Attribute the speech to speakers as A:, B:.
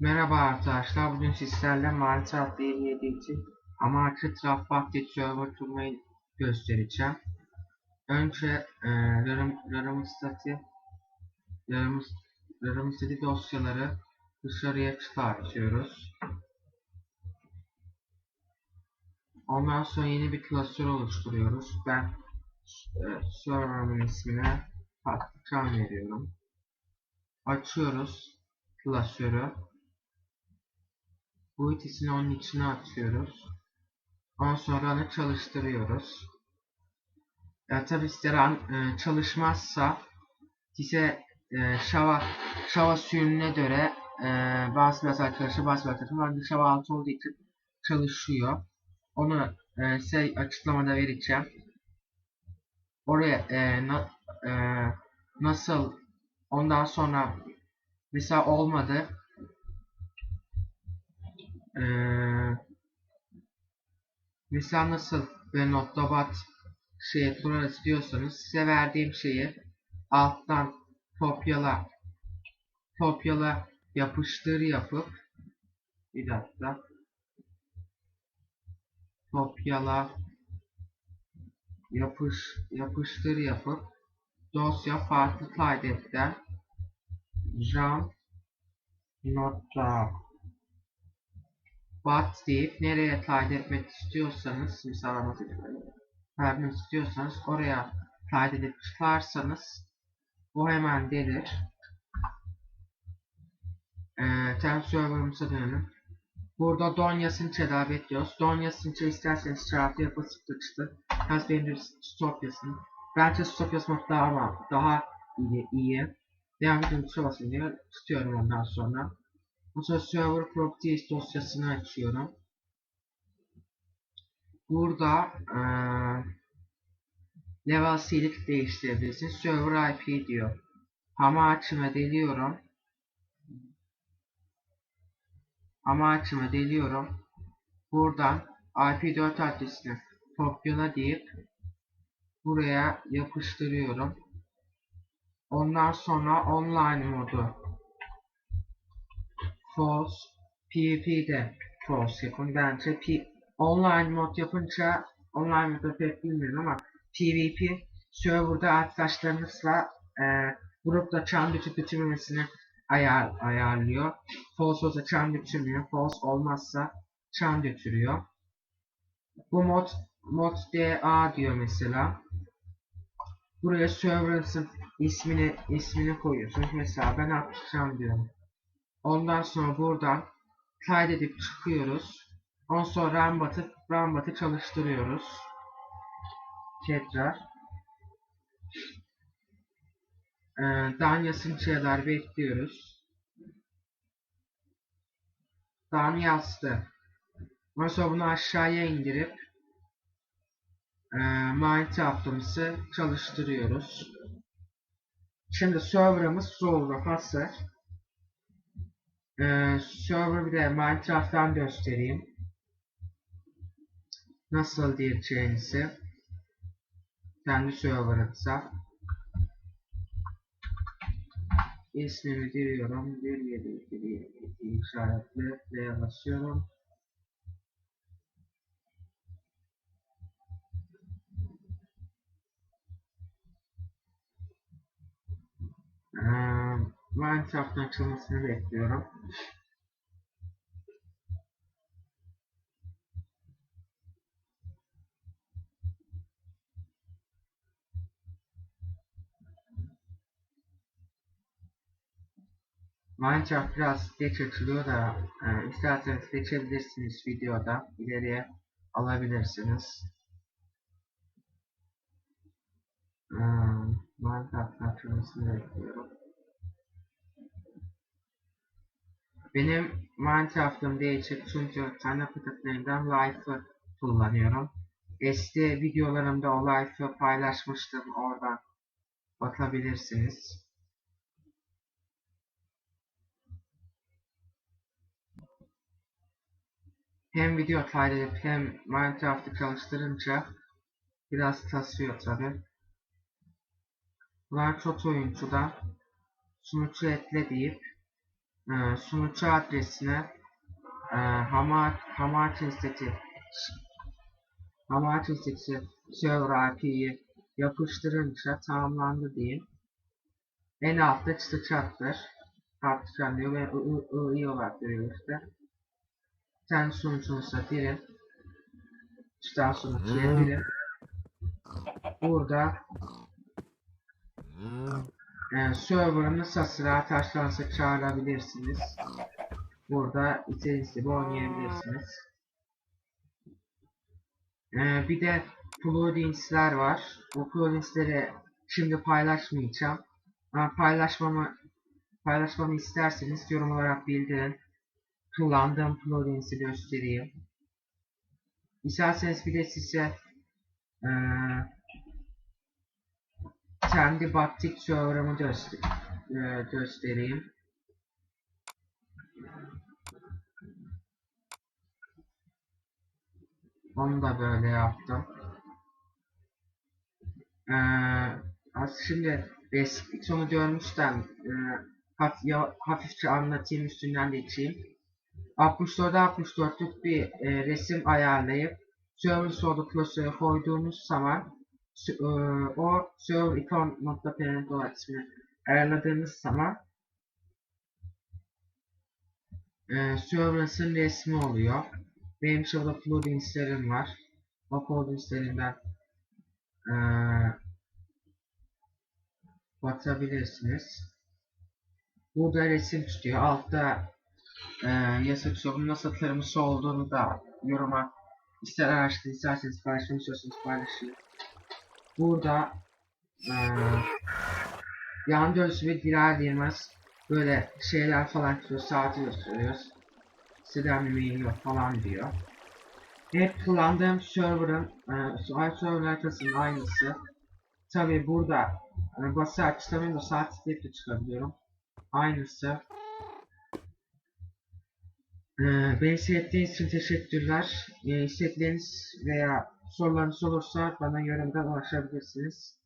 A: Merhaba arkadaşlar. Bugün sizlerle Minecraft 57 için amaçlı Trafbacted server kurmayı göstereceğim. Önce e, Rarım, Rarımıstati Rarımız, Rarımıstati dosyaları dışarıya çıkartıyoruz. Ondan sonra yeni bir klasör oluşturuyoruz. Ben e, server'ımın ismine patlıcan veriyorum. Açıyoruz klasörü. Bu ikisini onun içine atıyoruz. Ondan sonra onu çalıştırıyoruz. Ya tabi size e, çalışmazsa size e, Java, Java sürümüne göre e, bazı biraz arkadaşlar bazı arkadaşlar Java 6 olduğu için çalışıyor. Onu e, size açıklamada vereceğim. Oraya e, na, e, nasıl ondan sonra mesela olmadı ee, mesela nasıl ve noktabat şeye kurar istiyorsanız size verdiğim şeyi alttan kopyala kopyala yapıştır yapıp bir dakika kopyala yapış yapıştır yapıp dosya farklı kaydetten jam nokta bat deyip nereye kaydetmek istiyorsanız mesela vermek istiyorsanız oraya kaydedip çıkarsanız o hemen gelir. Ee, ten server'ımıza dönelim. Burada Donya Sinçe'de bekliyoruz. Donya Sinçe isterseniz çarpı yapı sıkıştı. Biraz benim de Stopyas'ın. Bence Stopyas mod daha ama daha iyi. iyi. Devam edin tuşa diye tutuyorum ondan sonra. Server properties dosyasını açıyorum. Burada ee, level seed değiştirebilirsiniz. Server IP diyor. Ama açımı deliyorum. Ama açımı deliyorum. Buradan IP4 adresini kopyala deyip buraya yapıştırıyorum. Ondan sonra online modu false PvP'de false yapın. Bence P online mod yapınca online modda pek bilmiyorum ama PvP serverda arkadaşlarınızla e, grupta çan düşüp bitirmemesini ayar, ayarlıyor. False olsa çan götürmüyor. False olmazsa çan götürüyor. Bu mod mod DA diyor mesela. Buraya server'ın ismini ismini koyuyorsunuz. Mesela ben atacağım diyorum. Ondan sonra buradan kaydedip çıkıyoruz. Ondan sonra Rambat'ı Rambat'ı çalıştırıyoruz. Tekrar. Ee, Danyas'ın şeyler bekliyoruz. Dan yazdı. Ondan sonra bunu aşağıya indirip e, Minecraft'ımızı çalıştırıyoruz. Şimdi server'ımız Roll'da hazır. Ee, server bir de Minecraft'tan göstereyim. Nasıl diyeceğinizi. Kendi server'ımıza. İsmini giriyorum. 1722 işaretli D'ye basıyorum. Minecraft'ın açılmasını bekliyorum. Minecraft biraz geç açılıyor da e, isterseniz geçebilirsiniz videoda ileriye alabilirsiniz. Ee, Minecraft açılmasını bekliyorum. Benim Minecraft'ım değişik çünkü kendi paketlerinden Life'ı kullanıyorum. Eski videolarımda o Life'ı paylaşmıştım. Oradan bakabilirsiniz. Hem video kaydedip hem Minecraft'ı çalıştırınca biraz kasıyor tabi. Bunlar çok oyuncudan sunucu ekle deyip e, sunucu adresine e, Hamaat Hamaat Institute Hamaat Institute server yapıştırınca tamamlandı diyeyim. En altta çıtacaktır. Tartışanlıyor ve I, olarak görüyor işte. Sen sunucunuza direkt çıtan sunucuya direkt burada e, server'ı nasıl rahat açlansa çağırabilirsiniz. Burada istediğiniz gibi oynayabilirsiniz. E, bir de plugins'ler var. Bu plugins'leri şimdi paylaşmayacağım. Ama paylaşmamı paylaşmamı isterseniz yorum olarak bildirin. Kullandığım plugins'i göstereyim. İsterseniz bir de size e, kendi Baptik server'ımı göster e, göstereyim. Onu da böyle yaptım. Ee, az şimdi basic sonu görmüşten e, haf ya, hafifçe anlatayım üstünden geçeyim. 64'e 64'lük bir e, resim ayarlayıp server soru klasörü koyduğunuz zaman o server icon.parent olarak ismini ayarladığınız zaman e, server'ın resmi oluyor. Benim şurada pluginslerim var. O pluginslerimden e, bakabilirsiniz. Burada resim tutuyor. Altta e, yasa tutuyor. Nasıl tırmısı olduğunu da yoruma ister araştırın isterseniz paylaşmak istiyorsanız paylaşın. Burada e, yan dönüşü ve diğerlerimiz böyle şeyler falan tutuyor. Saati gösteriyoruz. Siteden bir mail yok falan diyor. Hep kullandığım server'ın e, server haritasının aynısı. Tabi burada e, bası açıklamayı da saat de çıkabiliyorum. Aynısı. E, beni seyrettiğiniz için teşekkürler. E, istekleriniz veya sorularınız olursa bana yorumda ulaşabilirsiniz.